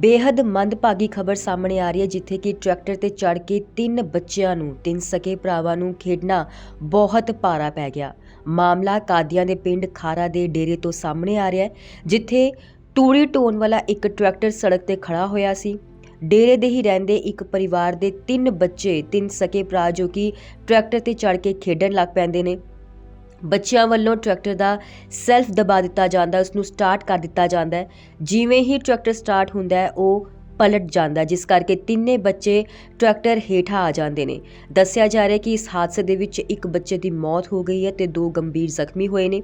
ਬੇहद ਮੰਦਭਾਗੀ ਖਬਰ ਸਾਹਮਣੇ ਆ ਰਹੀ ਹੈ, ਜਿੱਥੇ ਕਿ ਟਰੈਕਟਰ ਤੇ ਚੜ ਕੇ ਤਿੰਨ ਬੱਚਿਆਂ ਨੂੰ, ਤਿੰਨ ਸਕੇ ਭਰਾਵਾਂ ਨੂੰ ਖੇਡਣਾ ਬਹੁਤ ਭਾਰਾ ਪੈ ਗਿਆ। ਮਾਮਲਾ ਕਾਦੀਆਂ ਦੇ ਪਿੰਡ ਖਾਰਾ ਦੇ ਡੇਰੇ ਤੋਂ ਸਾਹਮਣੇ ਆ ਰਿਹਾ ਹੈ, ਜਿੱਥੇ ਤੂੜੀ ਢੋਣ ਵਾਲਾ ਇੱਕ ਟਰੈਕਟਰ ਸੜਕ ਤੇ ਖੜਾ ਹੋਇਆ ਸੀ। ਡੇਰੇ ਦੇ ਹੀ ਰਹਿੰਦੇ ਇੱਕ ਪਰਿਵਾਰ ਦੇ ਤਿੰਨ ਬੱਚੇ, ਤਿੰਨ ਸਕੇ ਭਰਾ ਜੋ ਕਿ ਟਰੈਕਟਰ ਤੇ ਚੜ ਕੇ ਖੇਡਣ ਲੱਗ ਪੈਂਦੇ ਨੇ। ਬੱਚਿਆਂ ਵੱਲੋਂ ਟਰੈਕਟਰ ਦਾ ਸੈਲਫ ਦਬਾ ਦਿੱਤਾ ਜਾਂਦਾ ਹੈ, ਉਸ ਨੂੰ ਸਟਾਰਟ ਕਰ ਦਿੱਤਾ ਜਾਂਦਾ ਜਿਵੇਂ ਹੀ ਟਰੈਕਟਰ ਸਟਾਰਟ ਹੁੰਦਾ ਹੈ ਉਹ ਪਲਟ ਜਾਂਦਾ ਜਿਸ ਕਰਕੇ ਤਿੰਨੇ ਬੱਚੇ ਟਰੈਕਟਰ ਹੇਠਾਂ ਆ ਜਾਂਦੇ ਨੇ। ਦੱਸਿਆ ਜਾ ਰਿਹਾ ਕਿ ਇਸ ਹਾਦਸੇ ਦੇ ਵਿੱਚ ਇੱਕ ਬੱਚੇ ਦੀ ਮੌਤ ਹੋ ਗਈ ਹੈ ਤੇ ਦੋ ਗੰਭੀਰ ਜ਼ਖਮੀ ਹੋਏ ਨੇ।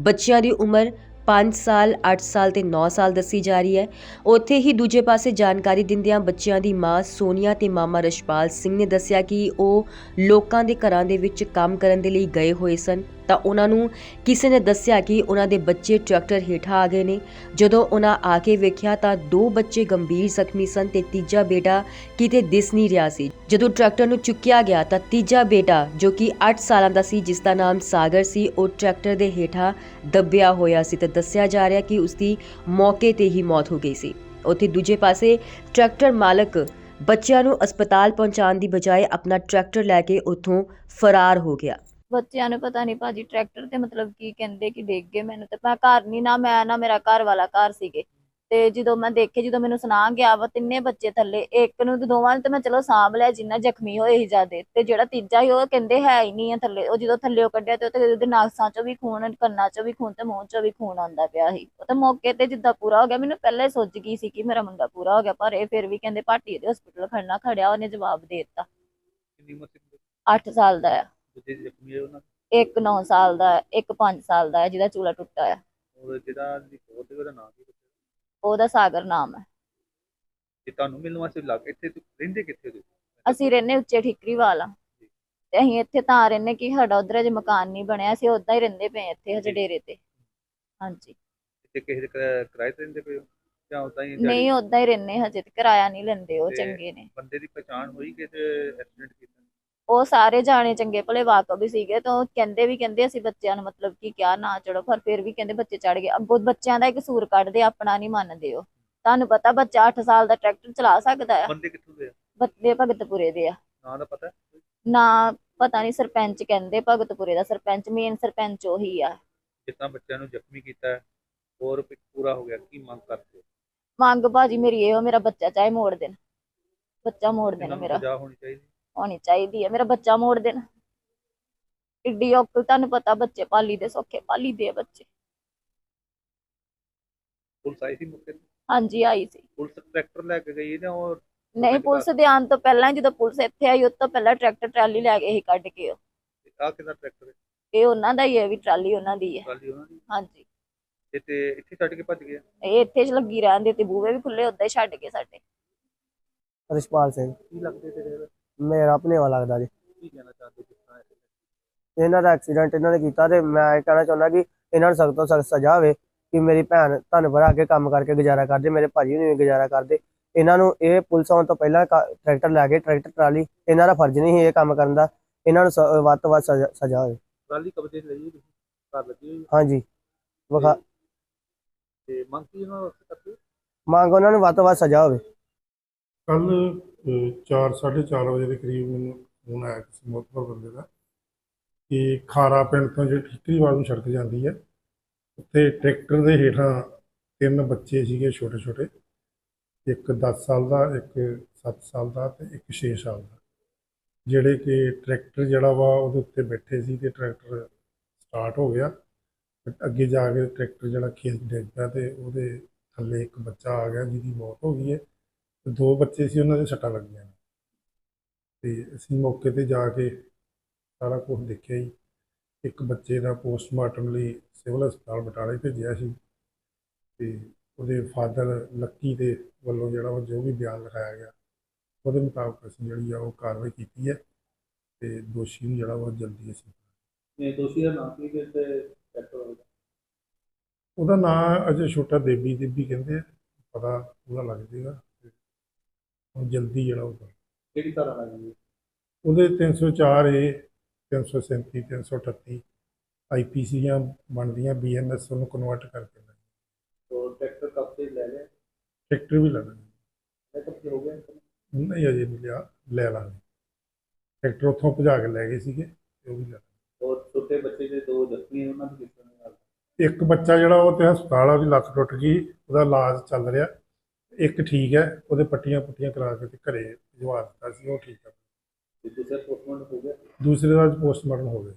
ਬੱਚਿਆਂ ਦੀ ਉਮਰ 5 ਸਾਲ 8 ਸਾਲ ਤੇ 9 ਸਾਲ ਦੱਸੀ ਜਾ ਰਹੀ ਹੈ। ਉੱਥੇ ਹੀ ਦੂਜੇ ਪਾਸੇ ਜਾਣਕਾਰੀ ਦਿੰਦਿਆਂ ਬੱਚਿਆਂ ਦੀ ਮਾਂ ਸੋਨੀਆ ਤੇ ਮਾਮਾ ਰਸ਼ਪਾਲ ਸਿੰਘ ਨੇ ਦੱਸਿਆ ਕਿ ਉਹ ਲੋਕਾਂ ਦੇ ਘਰਾਂ ਦੇ ਵਿੱਚ ਕੰਮ ਕਰਨ ਦੇ ਲਈ ਗਏ ਹੋਏ ਸਨ। ਤਾਂ ਉਹਨਾਂ ਨੂੰ ਕਿਸੇ ਨੇ ਦੱਸਿਆ ਕਿ ਉਹਨਾਂ ਦੇ ਬੱਚੇ ਟਰੈਕਟਰ ਹੇਠਾਂ ਆ ਗਏ ਨੇ। ਜਦੋਂ ਉਹਨਾਂ ਆ ਕੇ ਵੇਖਿਆ ਤਾਂ ਦੋ ਬੱਚੇ ਗੰਭੀਰ ਜ਼ਖਮੀ ਸਨ ਤੇ ਤੀਜਾ ਬੇਟਾ ਕਿਤੇ ਦਿਸ ਨਹੀਂ ਰਿਹਾ ਸੀ। ਜਦੋਂ ਟਰੈਕਟਰ ਨੂੰ ਚੁੱਕਿਆ ਗਿਆ ਤਾਂ ਤੀਜਾ ਬੇਟਾ, ਜੋ ਕਿ 8 ਸਾਲਾਂ ਦਾ ਸੀ ਜਿਸ ਦਾ ਨਾਮ ਸਾਗਰ ਸੀ, ਉਹ ਟਰੈਕਟਰ ਦੇ ਹੇਠਾਂ ਦੱਬਿਆ ਹੋਇਆ ਸੀ ਤੇ ਦੱਸਿਆ ਜਾ ਰਿਹਾ ਕਿ ਉਸ ਦੀ ਮੌਕੇ ਤੇ ਹੀ ਮੌਤ ਹੋ ਗਈ ਸੀ। ਉੱਥੇ ਦੂਜੇ ਪਾਸੇ ਟਰੈਕਟਰ ਮਾਲਕ ਬੱਚਿਆਂ ਨੂੰ ਹਸਪਤਾਲ ਪਹੁੰਚਾਉਣ ਦੀ ਬਜਾਏ ਆਪਣਾ ਟਰੈਕਟਰ ਲੈ ਕੇ ਉੱਥੋਂ ਫਰਾਰ ਹੋ ਗਿਆ। ਬੱਚਿਆਂ ਨੂੰ ਪਤਾ ਨਹੀਂ ਭਾਜੀ ਟਰੈਕਟਰ ਤੇ ਮਤਲਬ ਕੀ ਕਹਿੰਦੇ ਕਿ ਡਿੱਗ ਗਏ ਮੈਨੂੰ ਤੇ ਮੈਂ ਘਰ ਨਹੀਂ ਨਾ ਮੈਂ ਨਾ ਮੇਰਾ ਘਰ ਵਾਲਾ ਘਰ ਸੀਗੇ। ਤੇ ਜਦੋਂ ਮੈਂ ਦੇਖੇ ਜਦੋਂ ਮੈਨੂੰ ਸੁਣਾ ਗਿਆ ਵਾ ਤਿੰਨੇ ਬੱਚੇ ਥੱਲੇ ਇੱਕ ਨੂੰ ਤੇ ਦੋਵਾਂ ਨੂੰ ਤੇ ਮੈਂ ਚਲੋ ਸਾਂਭ ਲਿਆ ਜਿੰਨਾ ਜ਼ਖਮੀ ਹੋਏ ਸੀ ਜਿਆਦੇ। ਤੇ ਜਿਹੜਾ ਤੀਜਾ ਸੀ ਉਹ ਕਹਿੰਦੇ ਹੈ ਹੀ ਨਹੀਂ ਆ ਥੱਲੇ ਉਹ ਜਦੋਂ ਥੱਲੇ ਕੱਢਿਆ ਤੇ ਉਹ ਉਹਦੇ ਨਾਸਾਂ ਚੋਂ ਵੀ ਖੂਨ ਕੰਨਾਂ ਚੋਂ ਵੀ ਖੂਨ ਤੇ ਮੂੰਹ ਚੋਂ ਵੀ ਖੂਨ ਆਉਂਦਾ ਪਿਆ ਸੀ। ਉਹ ਤਾਂ ਮੌਕੇ ਤੇ ਜਿੱਦਾਂ ਪੂਰਾ ਹੋ ਗਿਆ ਮੈਨੂੰ ਪਹਿਲਾਂ ਹੀ ਸੋਚ ਗਈ ਸੀ ਕਿ ਮੇਰਾ ਮੁੰਡਾ ਪੂਰਾ ਹੋ ਗਿਆ ਪਰ ਇਹ ਫਿਰ ਵੀ ਕਹਿੰਦੇ ਭਾਟੀ ਦੇ ਹਸਪੀਟਲ ਖੜਨਾ ਖੜਿਆ ਉਹਨੇ ਜਵਾਬ ਦੇ ਦਿੱਤਾ। ਕਿੰਨੀ ਉਮਰ ਸੀ ਮੁੰਡੇ 8 ਸਾਲ ਦਾ ਆ। ਜ਼ਖਮੀ ਉਹਨਾਂ ਇੱਕ 9 ਸਾਲ ਦਾ ਹੈ, ਇੱਕ 5 ਸਾਲ ਦਾ ਹੈ ਜਿਹਦਾ ਚੂਲਾ ਟੁੱਟਾ ਜਿਹੜਾ ਦੀ ਉਹਦੇ ਉਹਦਾ ਨਾਮ ਕੀ ਪੁੱਛਿਆ ਉਹਦਾ ਸਾਗਰ ਨਾਮ ਹੈ। ਜੇ ਤੁਹਾਨੂੰ ਮਿਲਣ ਵਾਸਤੇ ਲੱਗ ਇੱਥੇ ਤੁਸੀਂ ਰਹਿੰਦੇ ਕਿੱਥੇ ਹੋ ਅਸੀਂ ਰਹਿੰਦੇ ਉੱਚੇ ਠਿਕਰੀ ਵਾਲਾ ਤੇ ਅਸੀਂ ਇੱਥੇ ਤਾਂ ਰਹਿੰਦੇ ਕਿ ਸਾਡਾ ਉਧਰ ਅਜੇ ਮਕਾਨ ਨਹੀਂ ਬਣਿਆ ਅਸੀਂ ਉਦਾਂ ਹੀ ਰਹਿੰਦੇ ਪਏ ਇੱਥੇ ਹਜੇ ਡੇਰੇ ਤੇ। ਹਾਂਜੀ। ਇੱਥੇ ਕਿਸੇ ਦੇ ਕਿਰਾਏ ਕਿਰਾਏ ਤੇ ਰਹਿੰਦੇ ਪਏ ਹੋ? ਜਾਂ ਉਦਾਂ ਹੀ ਦਿਹਾੜੀ? ਨਹੀਂ ਉਦਾਂ ਹੀ ਰਹਿੰਦੇ ਹਜੇ ਤੇ ਕਿਰਾਇਆ ਨਹੀਂ ਲੈਂਦੇ ਉਹ ਤੇ- ਚੰਗੇ ਨੇ। ਬੰਦੇ ਦੀ ਪਛਾਣ ਹੋਈ ਕਿ ਤੇ ਐਕਸੀਡੈਂਟ ਉਹ ਸਾਰੇ ਜਾਣੇ ਚੰਗੇ ਭਲੇ ਵਾਕਫ ਵੀ ਸੀਗੇ ਤਾਂ ਕਹਿੰਦੇ ਵੀ ਕਹਿੰਦੇ ਅਸੀਂ ਬੱਚਿਆਂ ਨੂੰ ਮਤਲਬ ਕਿ ਕਿਆ ਨਾ ਚੜੋ ਪਰ ਫਿਰ ਵੀ ਕਹਿੰਦੇ ਬੱਚੇ ਚੜ ਗਏ। ਅੱਗੋਂ ਬੱਚਿਆਂ ਦਾ ਇੱਕ ਕਸੂਰ ਕੱਢਦੇ ਆਪਣਾ ਨਹੀਂ ਮੰਨਦੇ ਉਹ। ਤੁਹਾਨੂੰ ਪਤਾ ਬੱਚਾ 8 ਸਾਲ ਦਾ ਟਰੈਕਟਰ ਚਲਾ ਸਕਦਾ ਹੈ ਬੰਦੇ ਕਿੱਥੋਂ ਦੇ ਆ? ਬੱਦੇ ਭਗਤਪੁਰੇ ਦੇ ਆ। ਨਾਂ ਦਾ ਪਤਾ? ਨਾ ਪਤਾ ਨਹੀਂ ਸਰਪੰਚ ਕਹਿੰਦੇ ਭਗਤਪੁਰੇ ਦਾ ਸਰਪੰਚ ਮੇਨ ਸਰਪੰਚ ਉਹੀ ਆ। ਤਰ੍ਹਾਂ ਬੱਚਿਆਂ ਨੂੰ ਜ਼ਖਮੀ ਕੀਤਾ ਹੈ ਹੋਰ ਵੀ ਪੂਰਾ ਹੋ ਗਿਆ ਕੀ ਮੰਗ ਕਰਦੇ ਹੋ? ਮੰਗ ਭਾਜੀ ਮੇਰੀ ਇਹੋ ਮੇਰਾ ਬੱਚਾ ਚਾਹੇ ਮੋੜ ਦੇਣ। ਬੱਚਾ ਮੋੜ ਦੇਣ ਇਹਨਾਂ ਨੂੰ ਮੇਰਾ। ਸਜ਼ਾ ਹੋਣੀ ਚਾਹੀਦੀ। ਹੋਣੀ ਚਾਹੀਦੀ ਹੈ। ਮੇਰਾ ਬੱਚਾ ਮੋੜ ਦੇਣ। ਇੱਡੀ ਔਖ ਤੁਹਾਨੂੰ ਪਤਾ ਬੱਚੇ ਪਾਲੀ ਦੇ ਸੌਖੇ ਪਾਲੀ ਦੇ ਬੱਚੇ। ਪੁਲਿਸ ਆਈ ਸੀ ਮੌਕੇ ਤੇ? ਹਾਂਜੀ ਆਈ ਸੀ। ਪੁਲਿਸ ਟਰੈਕਟਰ ਲੈ ਕੇ ਗਈ ਜਾਂ ਉਹ? ਨਹੀਂ ਪੁਲਿਸ ਦੇ ਆਉਣ ਤੋਂ ਪਹਿਲਾਂ ਜਦੋਂ ਪੁਲਿਸ ਇੱਥੇ ਆਈ ਉਸ ਤੋਂ ਪਹਿਲਾਂ ਟਰੈਕਟਰ ਟਰਾਲੀ ਲੈ ਗਏ ਸੀ ਕੱਢ ਕੇ ਉਹ ਆ ਕਿਹਦਾ ਟਰੈਕਟਰ ਹੈ? ਇਹ ਉਹਨਾਂ ਦਾ ਹੀ ਹੈ ਵੀ ਟਰਾਲੀ ਉਹਨਾਂ ਦੀ ਹੈ। ਟਰਾਲੀ ਉਹਨਾਂ ਦੀ ਹਾਂਜੀ। ਤੇ- ਤੇ ਇੱਥੇ ਛੱਡ ਕੇ ਭੱਜ ਗਿਆ? ਇਹ ਇੱਥੇ ਚ ਲੱਗੀ ਰਹਿੰਦੇ ਤੇ ਬੂਹੇ ਵੀ ਖੁੱਲੇ ਉਦਾਂ ਹੀ ਛੱਡ ਕੇ ਸਾਡੇ। ਰਿਸ਼ਪਾਲ ਸਿੰਘ। ਕੀ ਲੱਗਦੇ ਤੇਰੇ? ਮੇਰਾ ਆਪਣੇ ਵਾਲਾ ਲੱਗਦਾ ਜੀ। ਕੀ ਕਹਿਣਾ ਚਾਹਦੇ ਕਿਸ? ਇਹਨਾਂ ਦਾ ਐਕਸੀਡੈਂਟ ਇਹਨਾਂ ਨੇ ਕੀਤਾ ਤੇ ਮੈਂ ਇਹ ਕਹਿਣਾ ਚਾਹੁੰਦਾ ਕਿ ਇਹਨਾਂ ਨੂੰ ਸਖਤ ਤੋਂ ਸਖਤ ਸਜ਼ਾ ਹੋਵੇ ਕਿ ਮੇਰੀ ਭੈਣ ਤੁਹਾਨੂੰ ਪਤਾ ਅੱਗੇ ਕੰਮ ਕਰਕੇ ਗੁਜ਼ਾਰਾ ਕਰਦੇ ਮੇਰੇ ਭਾਜੀ ਨੂੰ ਵੀ ਗੁਜ਼ਾਰਾ ਕਰਦੇ। ਇਹਨਾਂ ਨੂੰ ਇਹ ਪੁਲਿਸ ਆਉਣ ਤੋਂ ਪਹਿਲਾਂ ਟਰੈਕਟਰ ਲੈ ਕੇ ਟਰੈਕਟਰ ਟਰਾਲੀ ਇਹਨਾਂ ਦਾ ਫਰਜ਼ ਨਹੀਂ ਸੀ ਇਹ ਕੰਮ ਕਰਨ ਦਾ। ਇਹਨਾਂ ਨੂੰ ਵੱਧ ਤੋਂ ਵੱਧ ਸਜ਼ਾ ਸਜ਼ਾ ਹੋਵੇ। ਟਰਾਲੀ ਕਬਜ਼ੇ ਲਈ ਤੁਸੀਂ? ਘਰ ਲੱਗੀ ਹੋਈ? ਹੈ ਹਾਂਜੀ। ਵਿਖਾ ਤੇ ਮੰਗ ਕੀ ਉਹਨਾਂ ਹੋ? ਮੰਗ ਉਹਨਾਂ ਨੂੰ ਵੱਧ ਤੋਂ ਵੱਧ ਸਜ਼ਾ ਹੋਵੇ। ਕੱਲ 4 4:30 ਵਜੇ ਦੇ ਕਰੀਬ ਮੈਨੂੰ ਫੋਨ ਆਇਆ ਕਿਸੇ ਮੋਤਬਰ ਬੰਦੇ ਦਾ ਕਿ ਖਾਰਾ ਪਿੰਡ ਤੋਂ ਜਿਹੜੀ ਠੀਕਰੀਵਾਲ ਨੂੰ ਸੜਕ ਜਾਂਦੀ ਹੈ, ਉੱਥੇ ਟਰੈਕਟਰ ਦੇ ਹੇਠਾਂ ਤਿੰਨ ਬੱਚੇ ਸੀਗੇ ਛੋਟੇ ਛੋਟੇ, ਇੱਕ 10 ਸਾਲ ਦਾ, ਇੱਕ 7 ਸਾਲ ਦਾ ਤੇ ਇੱਕ 6 ਸਾਲ ਦਾ। ਜਿਹੜੇ ਕਿ ਟਰੈਕਟਰ ਜਿਹੜਾ ਵਾ ਉਹਦੇ ਉੱਤੇ ਬੈਠੇ ਸੀ ਤੇ ਟਰੈਕਟਰ ਸਟਾਰਟ ਹੋ ਗਿਆ ਤੇ ਅੱਗੇ ਜਾ ਕੇ ਟਰੈਕਟਰ ਜਿਹੜਾ ਖੇਤ ਡਿੱਗ ਪਿਆ ਤੇ ਉਹਦੇ ਥੱਲੇ ਇੱਕ ਬੱਚਾ ਆ ਗਿਆ ਜਿਹਦੀ ਮੌਤ ਹੋ ਗਈ ਹੈ। ਤੇ ਦੋ ਬੱਚੇ ਸੀ ਉਹਨਾਂ ਦੇ ਸੱਟਾਂ ਲੱਗੀਆਂ ਨੇ। ਤੇ ਅਸੀਂ ਮੌਕੇ ਤੇ ਜਾ ਕੇ ਸਾਰਾ ਕੁਝ ਦੇਖਿਆ ਜੀ। ਇੱਕ ਬੱਚੇ ਦਾ ਪੋਸਟਮਾਰਟਮ ਲਈ ਸਿਵਲ ਹਸਪਤਾਲ ਬਟਾਲੇ ਭੇਜਿਆ ਸੀ ਤੇ ਉਹਦੇ ਫਾਦਰ ਲੱਕੀ ਦੇ ਵੱਲੋਂ ਜਿਹੜਾ ਉਹ ਜੋ ਵੀ ਬਿਆਨ ਲਿਖਾਇਆ ਗਿਆ ਉਹਦੇ ਮੁਤਾਬਕ ਅਸੀਂ ਜਿਹੜੀ ਆ ਉਹ ਕਾਰਵਾਈ ਕੀਤੀ ਹੈ ਤੇ ਦੋਸ਼ੀ ਨੂੰ ਜਿਹੜਾ ਉਹ ਜਲਦੀ ਅਸੀਂ ਇਹ ਦੋਸ਼ੀ ਦਾ ਨਾਮ ਕੀ ਤੇ ਉਹਦਾ ਨਾਂ ਅਜੇ ਛੋਟਾ ਦੇਬੀ ਦੇਬੀ ਕਹਿੰਦੇ ਆ ਪਤਾ ਉਹਦਾ ਲੱਗ ਜਾਏਗਾ। ਹੁਣ ਜਲਦੀ ਜਿਹੜਾ ਉਹ ਕਰ- ਕਿਹੜੀ ਤਰ੍ਹਾਂ ਲੱਗੀ ਉਹਦੇ 304 ਏ 337 338 ਆਈਪੀਸੀਆਂ ਬਣਦੀਆਂ ਬੀਐਨਐਸ ਉਹਨੂੰ ਕਨਵਰਟ ਕਰਕੇ ਲੈ ਤੋ ਟਰੈਕਟਰ ਕਬਜ਼ੇ 'ਚ ਲੈ ਲਿਆ? ਟਰੈਕਟਰ ਵੀ ਲੈਣਾ ਗਿਆ। ਨਹੀਂ ਅਜੇ ਨਹੀਂ ਲਿਆ ਲੈ ਲਾਂਗੇ। ਟਰੈਕਟਰ ਉੱਥੋਂ ਭਜਾ ਕੇ ਲੈ ਗਏ ਸੀਗੇ ਤੇ ਉਹ ਵੀ ਲੈ ਛੋਟੇ ਬੱਚੇ ਦੇ ਦੋ ਜ਼ਖਮੀ ਉਹਨਾਂ ਦੀ ਕਿਸ ਤਰ੍ਹਾਂ ਨਾਲ? ਇੱਕ ਬੱਚਾ ਜਿਹੜਾ ਉਹ ਤੇ ਹਸਪਤਾਲ ਆ ਉਹਦੀ ਲੱਤ ਟੁੱਟ ਗਈ ਉਹਦਾ ਇਲਾਜ ਚੱਲ ਰਿਹਾ। ਇੱਕ ਠੀਕ ਹੈ ਉਹਦੇ ਪੱਟੀਆਂ ਪੁੱਟੀਆਂ ਕਰਾ ਕੇ ਤੇ ਘਰੇ ਭਜਵਾ ਦਿੱਤਾ ਸੀ ਉਹ ਠੀਕ ਹੈ। ਦੂਸਰਾ ਪੋਸਟਮਾਰਟਮ ਹੋ ਗਿਆ? ਦੂਸਰੇ ਦਾ ਪੋਸਟਮਾਰਟਮ ਹੋ ਗਿਆ।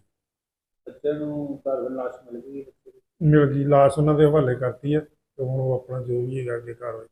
ਬੱਚਿਆਂ ਨੂੰ ਘਰ ਵੱਲ ਲਾਸ਼ ਮਿਲ ਗਈ ਬੱਚੇ। ਮਿਲ ਗਈ ਲਾਸ਼ ਉਹਨਾਂ ਦੇ ਹਵਾਲੇ ਕਰਤੀ ਹੈ ਤੇ ਹੁਣ ਉਹ ਆਪਣਾ ਜੋ ਵੀ ਹੈਗਾ ਅੱਗੇ ਕਾਰਵਾਈ